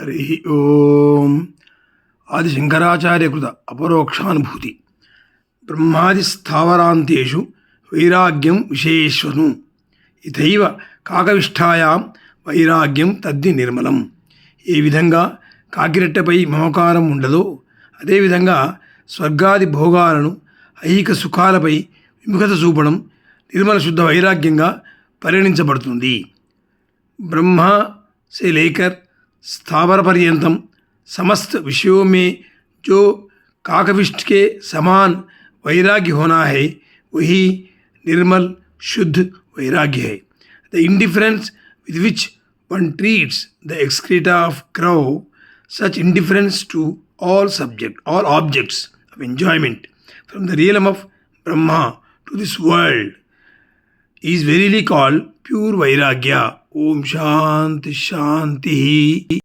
హరి ఓం. ఆది శంకరాచార్యకృత అపరోక్షానుభూతి. బ్రహ్మాది స్థావరాంతేషు వైరాగ్యం విశేషను ఇథైవ కాకవిష్ఠాయాం వైరాగ్యం తద్ది నిర్మలం. ఏ విధంగా కాకిరెట్టపై మమకారం ఉండదో అదేవిధంగా స్వర్గాది భోగాలను ఐహిక సుఖాలపై విముఖత చూపడం నిర్మల శుద్ధ వైరాగ్యంగా పరిగణించబడుతుంది. బ్రహ్మ సే లేకర్ स्थावर पर्यतम समस्त विषयों में जो काकविष्ट के समान वैराग्य होना है, वही निर्मल, शुद्ध वैराग्य है। The indifference with which one treats the excreta of crow such indifference to all subject all objects of enjoyment from the realm of Brahma to this world is verily called pure vairagya om shanti shanti